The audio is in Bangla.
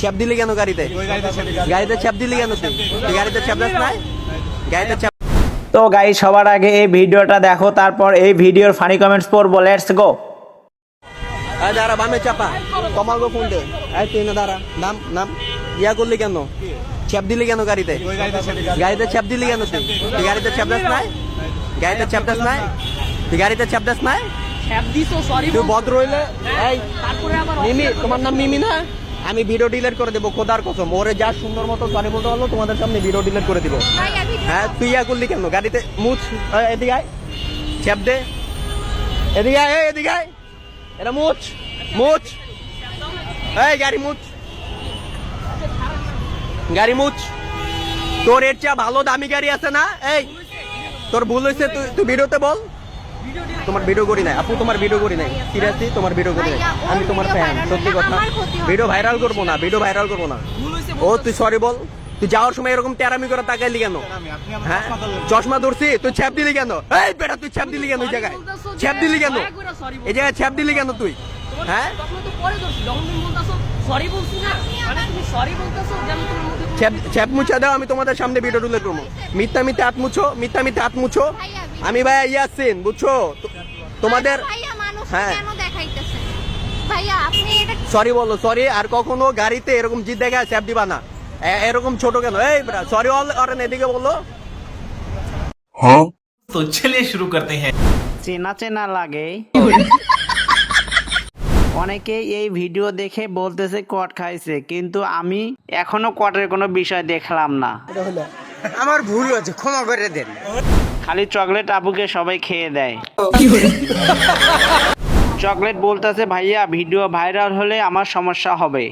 ছেপ দিলি কেন গাড়িতে? গাড়িতে ছেপ দিলি কেন তুই? গাড়িতে ছেপ দাস নাই? গাড়িতে ছেপ তো গাই সবার আগে এই ভিডিওটা দেখো তারপর এই ভিডিওর ফানি কমেন্টস পড়ব। লেটস গো এই দাঁড়া বামে চাপা। কমাল গো ফোন দে। এই তুই না দাঁড়া নাম নাম। ইয়া করলি কেন? ছেপ দিলি কেন গাড়িতে? গাড়িতে ছেপ দিলি কেন তুই? তুই গাড়িতে ছেপ দাস নাই? গাড়িতে ছেপ দাস নাই? তুই গাড়িতে ছেপ দাস নাই? ছ্যাপ দিছো সরি তুই ভদ্র হইলে এই মিমি তোমার নাম মিমি না? আমি ভিডিও ডিলেট করে দেবো খোদার কসম। ওরে যা সুন্দর মতো সরি বলতে পারল তোমাদের সামনে ভিডিও ডিলেট করে দিব হ্যাঁ তুই ইয়া করলি কেন? গাড়িতে মুছ এদিকে আয়। ছেপ দে। এদিকে আয় এই, এদিকে আয়। এটা মুছ মুছ। এই গাড়ি মুছ। গাড়ি মুছ। তোর এর চেয়ে ভালো দামি গাড়ি আছে না? এই তোর ভুল হয়েছে তুই তুই ভিডিওতে বল। তোমার ভিডিও করি নাই। আপু তোমার ভিডিও করি নাই। সিরিয়াসলি তোমার ভিডিও করি নাই। আমি তোমার ফ্যান সত্যি কথা। ভিডিও ভাইরাল করব না ভিডিও ভাইরাল করব না। ও তুই সরি বল। তুই যাওয়ার সময় এরকম তেরামি করে তাকাইলি কেন? হ্যাঁ? চশমা ধরছি তুই ছ্যাপ দিলি কেন? এই বেটা তুই ছ্যাপ দিলি কেন ওই জায়গায়? ছ্যাপ দিলি কেন? এই জায়গায় ছ্যাপ দিলি কেন তুই? হ্যাঁ? তখন তো পরে ধরছি যখন তুমি বলতাছো সরি বলছি না মানে তুমি সরি বলতাছো যেন তোমার মধ্যে কোনো- ছ্যাপ ছ্যাপ মুছা দাও আমি তোমাদের সামনে ভিডিও তুলে করব মিথ্যা মিথ্যা হাত মুছো মিথ্যা মিথ্যা হাত মুছো। আমি ভাইয়া ইয়াসিন বুঝছ? তোমাদের সরি হ্যাঁ। বলো সরি আর কখনো গাড়িতে এরকম জিদ দেখা স্যাপ দিবা না। এরকম ছোট কেন? এই সরি অল অরেন এদিকে বলো। হ্যাঁ? তো ছেলে শুরু করতে হ্যাঁ। চেনা চেনা লাগে। অনেকে এই ভিডিও দেখে বলতেছে কট খাইছে কিন্তু আমি এখনও কটের কোনো বিষয় দেখলাম না। আমার ভুল হয়েছে ক্ষমা করে দেন। খালি চকলেট আপুকে সবাই খেয়ে দেয়। চকলেট বলতেছে, ভাইয়া, ভিডিও ভাইরাল হলে আমার সমস্যা হবে।